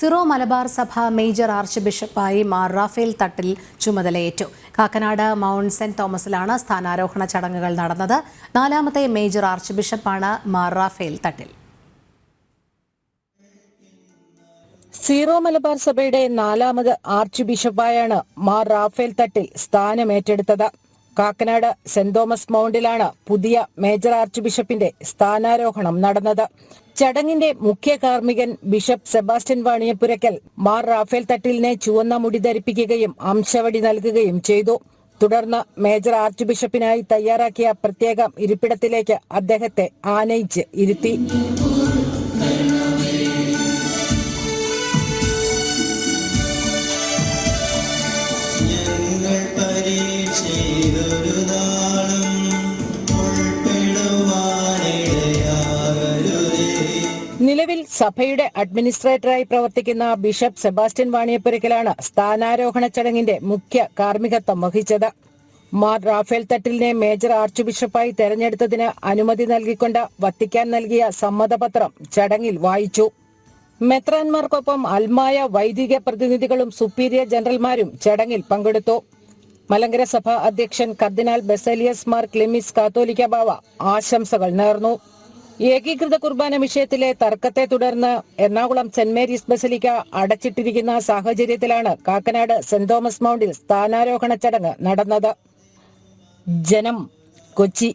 Syro Malabar സഭ major arch ബിഷപ്പായി മാർ റാഫേൽ തട്ടിൽ ചുമതലയേറ്റു. കാക്കനാട് മൗണ്ട് സെന്റ് തോമസിലാണ് സ്ഥാനാരോഹണ ചടങ്ങുകൾ നടന്നത്. നാലാമത്തെ മേജർ ആർച്ച് ബിഷപ്പാണ് മാർ റാഫേൽ തട്ടിൽ. സീറോ മലബാർ സഭയുടെ നാലാമത് ആർച്ച് ബിഷപ്പായാണ് മാർ റാഫേൽ തട്ടിൽ സ്ഥാനമേറ്റെടുത്തത്. കാക്കനാട് സെന്റ് തോമസ് മൗണ്ടിലാണ് പുതിയ മേജർ ആർച്ച് ബിഷപ്പിന്റെ സ്ഥാനാരോഹണം നടന്നത്. ചടങ്ങിന്റെ മുഖ്യ കാർമ്മികൻ ബിഷപ്പ് സെബാസ്റ്റ്യൻ വാണിയപ്പുരയ്ക്കൽ മാർ റാഫേൽ തട്ടിലിനെ ചുവന്ന മുടി ധരിപ്പിക്കുകയും അംശവടി നൽകുകയും ചെയ്തു. തുടർന്ന് മേജർ ആർച്ച് ബിഷപ്പിനായി തയ്യാറാക്കിയ പ്രത്യേക ഇരിപ്പിടത്തിലേക്ക് അദ്ദേഹത്തെ ആനയിച്ച് ഇരുത്തി. പരീക്ഷയിലൊരു നാളും നിലവിൽ സഭയുടെ അഡ്മിനിസ്ട്രേറ്ററായി പ്രവർത്തിക്കുന്ന ബിഷപ്പ് സെബാസ്റ്റ്യൻ വാണിയപ്പുരക്കലാണ് സ്ഥാനാരോഹണ ചടങ്ങിന്റെ മുഖ്യ കാർമ്മികത്വം വഹിച്ചത്. മാർ റാഫേൽ തട്ടിലിനെ മേജർ ആർച്ച് ബിഷപ്പായി തെരഞ്ഞെടുത്തതിന് അനുമതി നൽകിക്കൊണ്ട് വത്തിക്കാൻ നൽകിയ സമ്മതപത്രം ചടങ്ങിൽ വായിച്ചു. മെത്രാൻമാർക്കൊപ്പം അൽമായ വൈദിക പ്രതിനിധികളും സുപ്പീരിയർ ജനറൽമാരും ചടങ്ങിൽ പങ്കെടുത്തു. മലങ്കര സഭ അധ്യക്ഷൻ കർദിനാൾ ബെസലിയസ് മാർ ക്ലിമിസ് കാത്തോലിക്ക ബാവ ആശംസകൾ നേർന്നു. ഏകീകൃത കുർബാന വിഷയത്തിലെ തർക്കത്തെ തുടർന്ന് എറണാകുളം സെന്റ് മേരീസ് ബസലിക്ക അടച്ചിട്ടിരിക്കുന്ന സാഹചര്യത്തിലാണ് കാക്കനാട് സെന്റ് തോമസ് മൗണ്ടിൽ സ്ഥാനാരോഹണ ചടങ്ങ് നടന്നത്. ജനം കൊച്ചി.